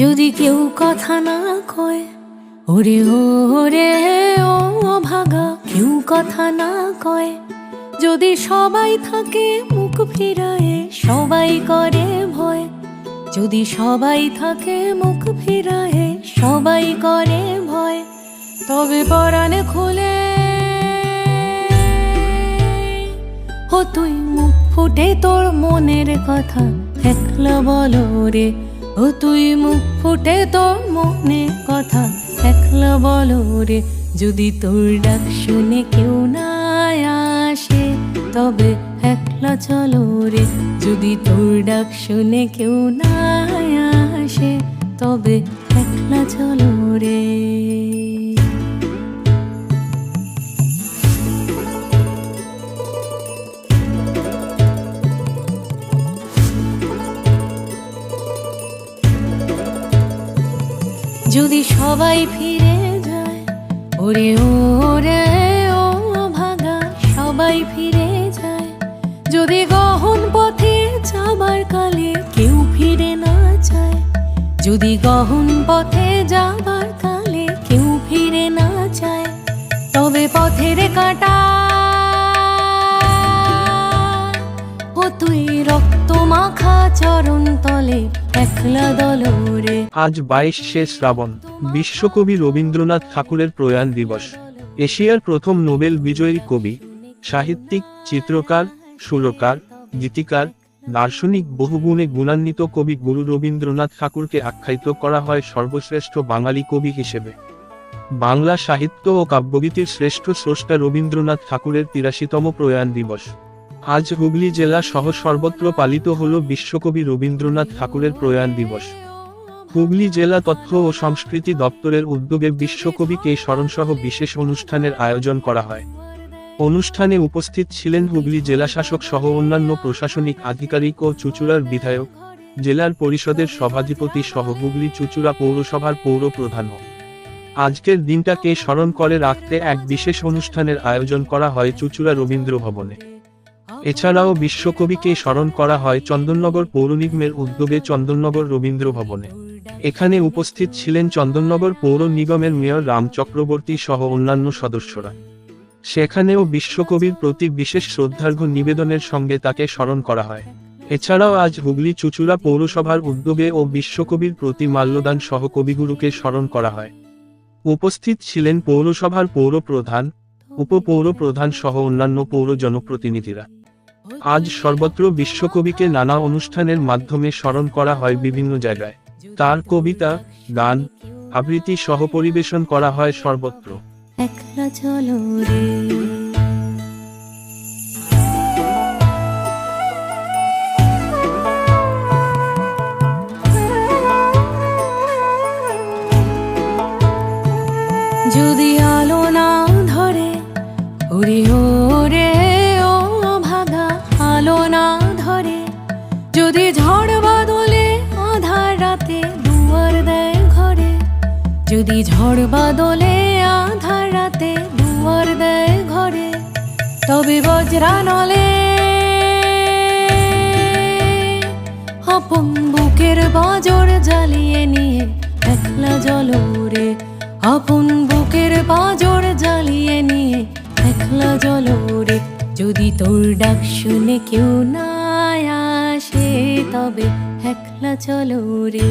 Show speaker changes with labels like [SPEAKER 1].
[SPEAKER 1] যদি কেউ কথা না কয়, ওরে ও রে ও ভাগা, কেউ কথা না কয়। যদি সবাই থাকে মুখ ফিরায়ে, সবাই করে ভয়। যদি সবাই থাকে মুখ ফিরায়ে, সবাই করে ভয়। তবে পরাণে খুলে, ও তুই মুখ ফুটে তোর মনের কথা। একলা বলো রে ও তুই মুখ ফুটে তোর মনে কথা একলা বলো রে। যদি তোর ডাক শুনে কেউ না আসে, তবে একলা চলো রে। যদি তোর ডাক শুনে কেউ না আসে, তবে একলা চলো রে। যদি সবাই ফিরে যায়, ওরে ওরে, ও ভাগা, সবাই ফিরে যায়। যদি গহন পথে যাবার কালে কেউ ফিরে না যায়, যদি গহন পথে যাবার কালে কেউ ফিরে না যায়, তবে পথের কাটা চরণ তলে একলা দলরে
[SPEAKER 2] আজ বাইশে শ্রাবণ, বিশ্বকবি রবীন্দ্রনাথ ঠাকুরের প্রয়াণ দিবস। এশিয়ার প্রথম নোবেল বিজয়ী কবি, সাহিত্যিক, চিত্রকার, সুরকার, গীতিকার, দার্শনিক, বহুগুণে গুণান্বিত কবি গুরু রবীন্দ্রনাথ ঠাকুরকে আখ্যায়িত করা হয় সর্বশ্রেষ্ঠ বাঙালি কবি হিসেবে। বাংলা সাহিত্য ও কাব্যগীতির শ্রেষ্ঠ স্রষ্টা রবীন্দ্রনাথ ঠাকুরের তিরাশিতম প্রয়াণ দিবস। আজ হুগলি জেলা সহ সর্বত্র পালিত হল বিশ্বকবি রবীন্দ্রনাথ ঠাকুরের প্রয়াণ দিবস। হুগলি জেলা তথ্য ও সংস্কৃতি দপ্তরের উদ্যোগে বিশ্বকবিকে স্মরণসহ বিশেষ অনুষ্ঠানের আয়োজন করা হয়। অনুষ্ঠানে উপস্থিত ছিলেন হুগলি জেলা শাসক সহ অন্যান্য প্রশাসনিক আধিকারিক ও চুচুড়ার বিধায়ক, জেলার পরিষদের সভাধিপতি সহ হুগলি চুচুড়া পৌরসভার পৌর প্রধানও। আজকের দিনটাকে স্মরণ করে রাখতে এক বিশেষ অনুষ্ঠানের আয়োজন করা হয় চুচুড়া রবীন্দ্র ভবনে। এছাড়াও বিশ্বকবিকে স্মরণ করা হয় চন্দননগর পৌর নিগমের উদ্যোগে চন্দননগর রবীন্দ্র ভবনে এখানে উপস্থিত ছিলেন চন্দননগর পৌর নিগমের মেয়র রাম চক্রবর্তী সহ অন্যান্য সদস্যরা। সেখানেও বিশ্বকবির প্রতি বিশেষ শ্রদ্ধার্ঘ্য নিবেদনের সঙ্গে তাকে স্মরণ করা হয়। এছাড়াও আজ হুগলি চুচুড়া পৌরসভার উদ্যোগে ও বিশ্বকবির প্রতি মাল্যদান সহ কবিগুরুকে স্মরণ করা হয়। উপস্থিত ছিলেন পৌরসভার পৌর প্রধান উপপৌর প্রধান সহ অন্যান্য পৌর জনপ্রতিনিধিরা। আজ সর্বত্র বিশ্বকবিকে নানা অনুষ্ঠানের মাধ্যমে স্মরণ করা হয় বিভিন্ন জায়গায়। তার কবিতা, গান, আবৃত্তি সহ পরিবেশন করা হয় সর্বত্র।
[SPEAKER 1] যদি আলো না ধরে ওরে দুয়ার দেয় ঘরে। যদি ঝড় বাদলে আধার রাতে দুয়ার দেয় ঘরে, তবে বজ্রা নলে আপন বুকের বাজর জ্বালিয়ে নিয়ে একলা জলরে। আপন বুকের বাজর জ্বালিয়ে নিয়ে একলা জলরে। যদি তোর ডাক শুনে কেউ না আসে, তবে একলা চলো রে